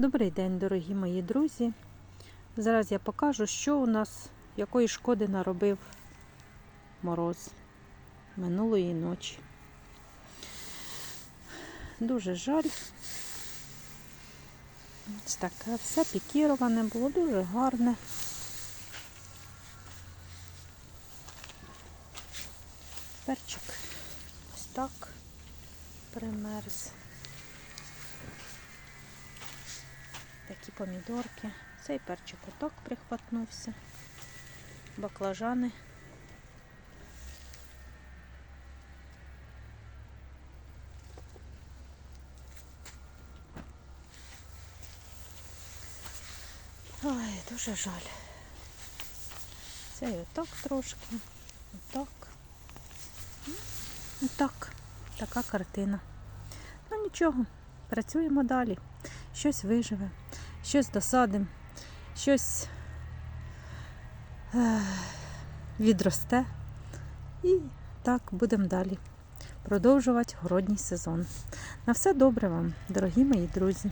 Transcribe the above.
Добрий день, дорогі мої друзі. Зараз я покажу, що у нас, якої шкоди наробив мороз минулої ночі. Дуже жаль. Ось таке все пікіроване, було дуже гарне. Перчик ось так примерз. Такі помідорки. Цей перчик отак прихватнувся. Баклажани. Ой, дуже жаль. Цей отак трошки. Отак. Ну, Отак. Така картина. Ну нічого, працюємо далі. Щось виживе, щось досадимо, щось е, відросте. І так будемо далі продовжувати городній сезон. На все добре вам, дорогі мої друзі!